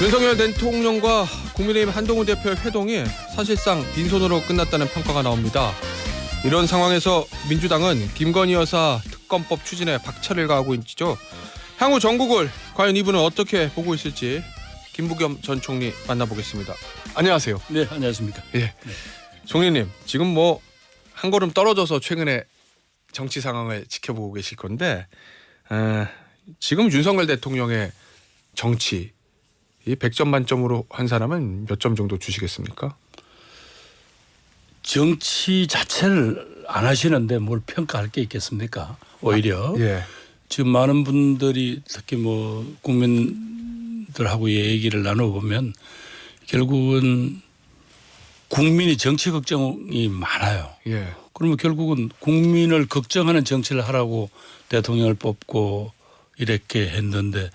윤석열 대통령과 국민의힘 한동훈 대표의 회동이 사실상 빈손으로 끝났다는 평가가 나옵니다. 이런 상황에서 민주당은 김건희 여사 특검법 추진에 박차를 가하고 있죠. 향후 전국을 과연 이분은 어떻게 보고 있을지 김부겸 전 총리 만나보겠습니다. 안녕하세요. 네, 안녕하십니까. 예. 총리님, 지금 뭐 한 걸음 떨어져서 최근에 정치 상황을 지켜보고 계실 건데 에, 지금 윤석열 대통령의 정치 이 100점 만점으로 한 사람은 몇 점 정도 주시겠습니까? 정치 자체를 안 하시는데 뭘 평가할 게 있겠습니까? 오히려 예. 지금 많은 분들이 특히 뭐 국민들하고 얘기를 나눠보면 결국은 국민이 정치 걱정이 많아요. 예. 그러면 결국은 국민을 걱정하는 정치를 하라고 대통령을 뽑고 이렇게 했는데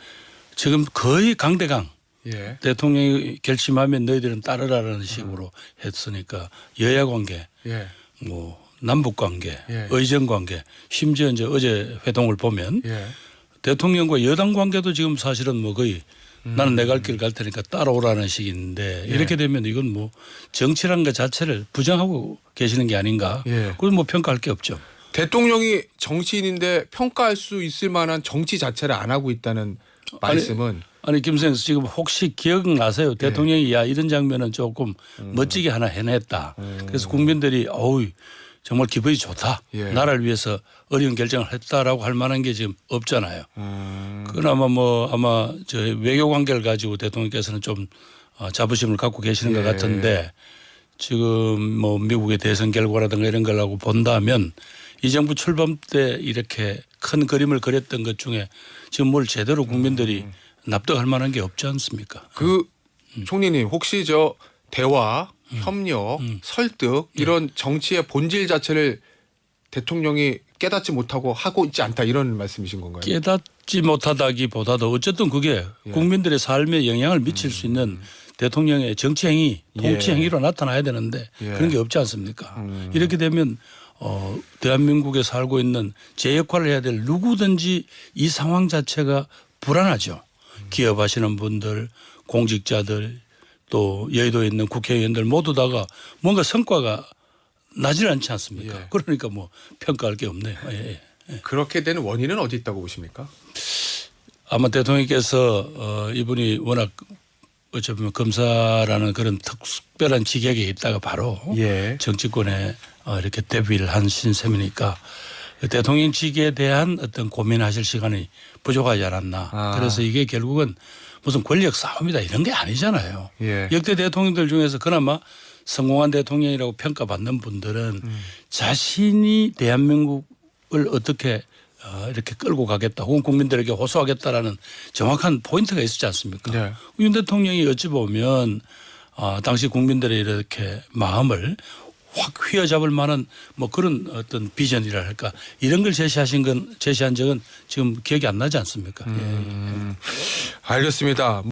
지금 거의 강대강 예. 대통령이 결심하면 너희들은 따르라는 식으로 했으니까 여야 관계, 예. 뭐 남북 관계, 예. 의정 관계, 심지어 이제 어제 회동을 보면 예. 대통령과 여당 관계도 지금 사실은 뭐 거의 나는 내 갈 길 갈 테니까 따라오라는 식인데 예. 이렇게 되면 이건 뭐 정치란 것 자체를 부정하고 계시는 게 아닌가. 예. 그건 뭐 평가할 게 없죠. 대통령이 정치인인데 평가할 수 있을 만한 정치 자체를 안 하고 있다는 말씀은 아니 김생 지금 혹시 기억나세요? 대통령이 야 이런 장면은 조금 멋지게 하나 해냈다. 그래서 국민들이 어우 정말 기분이 좋다. 예. 나라를 위해서 어려운 결정을 했다라고 할 만한 게 지금 없잖아요. 음, 그나마 뭐 아마 저 외교 관계를 가지고 대통령께서는 좀 어, 자부심을 갖고 계시는 예. 것 같은데 지금 뭐 미국의 대선 결과라든가 이런 걸 하고 본다면 이 정부 출범 때 이렇게 큰 그림을 그렸던 것 중에 지금 뭘 제대로 국민들이 음. 납득할 만한 게 없지 않습니까? 그 음. 총리님 혹시 저 대화, 협력, 음. 설득 이런 정치의 본질 자체를 대통령이 깨닫지 못하고 하고 있지 않다 이런 말씀이신 건가요? 깨닫지 못하다기보다도 어쨌든 그게 예. 국민들의 삶에 영향을 미칠 수 있는 대통령의 정치 행위, 통치 예. 행위로 나타나야 되는데 예. 그런 게 없지 않습니까? 음. 이렇게 되면 어 대한민국에 살고 있는 제 역할을 해야 될 누구든지 이 상황 자체가 불안하죠. 기업하시는 분들, 공직자들 또 여의도에 있는 국회의원들 모두 다가 뭔가 성과가 나질 않지 않습니까? 예. 그러니까 뭐 평가할 게 없네요. 예, 예. 그렇게 된 원인은 어디 있다고 보십니까? 아마 대통령께서 어, 이분이 워낙 어찌 보면 검사라는 그런 특별한 직역에 있다가 바로 예. 정치권에 어, 이렇게 데뷔를 한 신셈이니까 그 대통령직에 대한 어떤 고민하실 시간이 부족하지 않았나. 아. 그래서 이게 결국은 무슨 권력 싸움이다 이런 게 아니잖아요. 예. 역대 대통령들 중에서 그나마 성공한 대통령이라고 평가받는 분들은 음. 자신이 대한민국을 어떻게 어, 이렇게 끌고 가겠다 혹은 국민들에게 호소하겠다라는 정확한 포인트가 있었지 않습니까? 네. 윤 대통령이 어찌 보면 어, 당시 국민들의 이렇게 마음을 확 휘어잡을 만한 뭐 그런 어떤 비전이라 할까 이런 걸 제시하신 건 제시한 적은 지금 기억이 안 나지 않습니까? 예. 음, 알겠습니다.